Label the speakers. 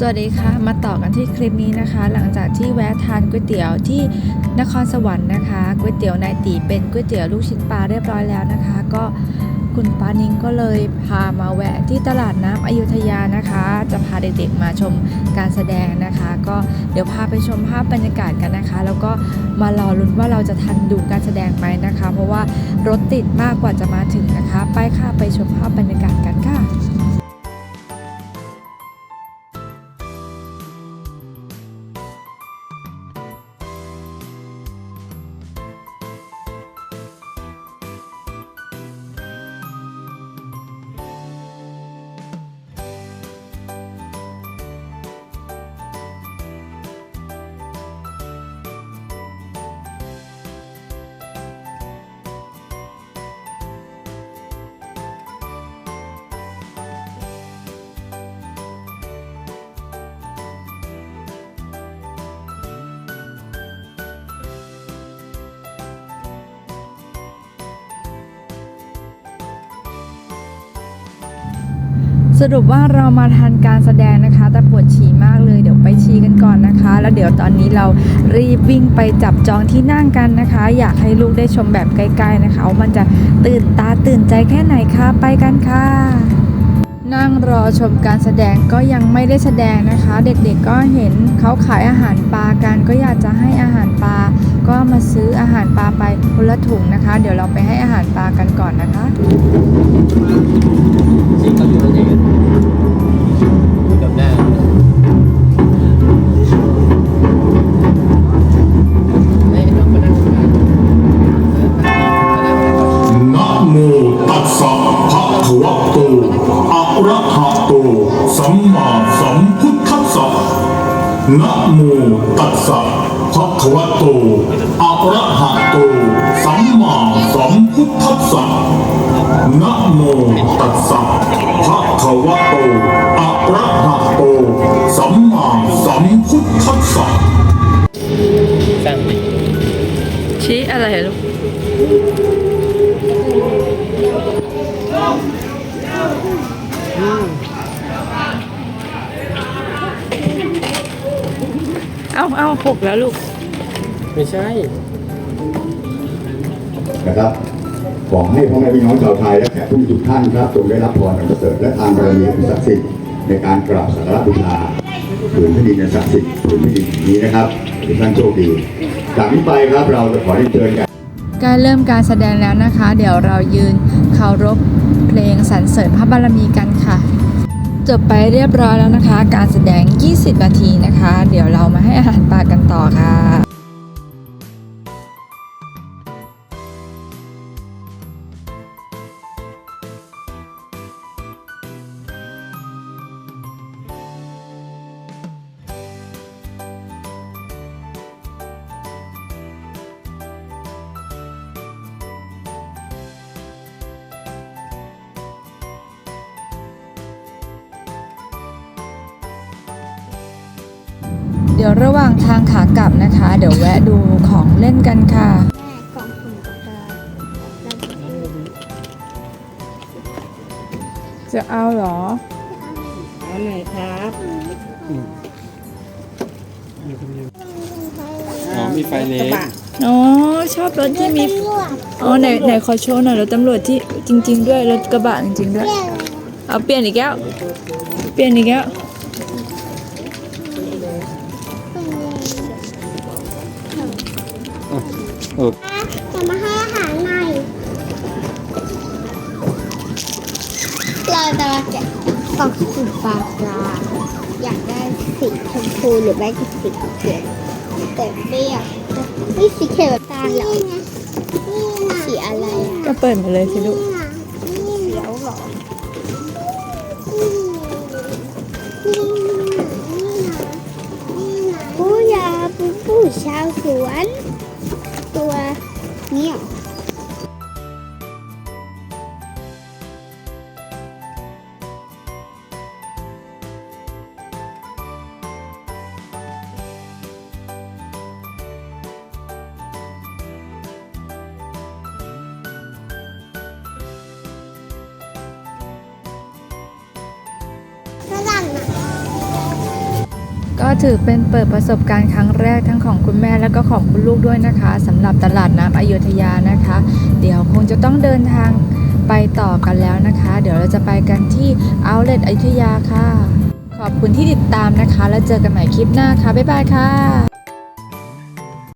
Speaker 1: สวัสดีค่ะ มาต่อกันที่คลิปนี้นะคะ หลังจากที่แวะทานก๋วยเตี๋ยวที่นครสวรรค์นะคะก๋วยเตี๋ยวนายตีเป็นก๋วยเตี๋ยวลูกชิ้นปลาเรียบร้อยแล้วนะคะ ก็คุณป้านิ้งก็เลยพามาแวะที่ตลาดน้ำอยุธยานะคะ จะพาเด็กๆมาชมการแสดงนะคะ ก็เดี๋ยวพาไปชมภาพบรรยากาศกันนะคะ แล้วก็มารอลุ้นว่าเราจะทันดูการแสดงไหมนะคะ เพราะว่ารถติดมากกว่าจะมาถึงนะคะ ไปค่ะไปชมภาพบรรยากาศกันค่ะ สรุปว่าเรามาทันการแสดงนะคะ แต่ปวดฉี่มากเลยเดี๋ยวไปฉี่กันก่อนนะคะ แล้วเดี๋ยวตอนนี้เรารีบวิ่งไปจับจองที่นั่งกันนะคะ อยากให้ลูกได้ชมแบบใกล้ๆนะคะว่ามันจะตื่นตาตื่นใจแค่ไหนคะไปกันค่ะ นั่งรอชมการแสดงก็ยังไม่ได้แสดงนะคะ เด็กๆก็เห็นเขาขายอาหารปลากันก็อยากจะให้อาหารปลาก็มาซื้ออาหารปลาไปคนละถุงนะคะ เดี๋ยวเราไปให้อาหารปลากันก่อนนะคะ
Speaker 2: สัม
Speaker 3: พุทธัสสะนะโมตัสสะภะคะวะโต อะระหะโต สัมมาสัมพุทธัสสะนะโมตัสสะภะคะวะโต อะระหะโต สัมมาสัมพุทธัสสะ
Speaker 2: สร้างดิ
Speaker 1: ชี้อะไรลูกเอา เอาหกแล้วลูก
Speaker 2: ไม่ใช่
Speaker 4: นะครับขอให้พ่อแม่พี่น้องชาวไทยและแขกผู้มีทุกท่านครับจงได้รับพรอันประเสริฐและทานบารมีอันศักดิ์สิทธิ์ในการกราบสักการะบูชาผืนแผ่นดินอันศักดิ์สิทธิ์ผืนแผ่นดินแห่งนี้นะครับทุกท่านโชคดีจากนี้ไปครับเราจะขอเรียนเชิญแขก
Speaker 1: ใกล้เริ่มการแสดงแล้วนะคะ เดี๋ยวเรายืนเคารพเพลงสรรเสริญพระบารมีกันค่ะ จบไปเรียบร้อยแล้วนะคะ การแสดง 20 นาทีนะคะ เดี๋ยวเรามาให้อาหารปลากันต่อค่ะ เดี๋ยวระหว่างทางขากลับนะคะ เดี๋ยวแวะดูของเล่นกันค่ะ
Speaker 5: กล่องสุ่มกาแฟ
Speaker 1: จะเอาเหรอ
Speaker 2: อันไหนครับอ๋อมีไฟเล็ก
Speaker 1: อ๋อ ชอบรถที่มี อ๋อไหนไหนขอโชว์หน่อยรถตำรวจที่จริง ๆ ด้วยรถกระบะจริงๆด้วย เอาเปลี่ยนอีกแล้ว เปลี่ยนอีกแล้ว
Speaker 2: เรา
Speaker 5: จะมาแกะกล่องสุ่มปลาปลาอยากได้สีชมพูหรือไม่ก็สีเขียวแต่ไม่อยากนี่สีเขียวแบบตาเหรอสีอะไรอะ
Speaker 1: ก็เปิดมาเลยสิลูก
Speaker 5: นี่เขียวเหรอผู้ยาปูผู้ชาวสวน ตัวเนี่ย
Speaker 1: ก็ถือเป็นเปิดประสบการณ์ครั้งแรกทั้งของคุณแม่และก็ของคุณลูกด้วยนะคะสำหรับตลาดน้ำอยุธยานะคะ เดี๋ยวคงจะต้องเดินทางไปต่อกันแล้วนะคะ เดี๋ยวเราจะไปกันที่เอาเล t อยุธยาค่ะ ขอบคุณที่ติดตามนะคะ แล้วเจอกันใหม่คลิปหน้าค่ะบ๊ายบายค่ะ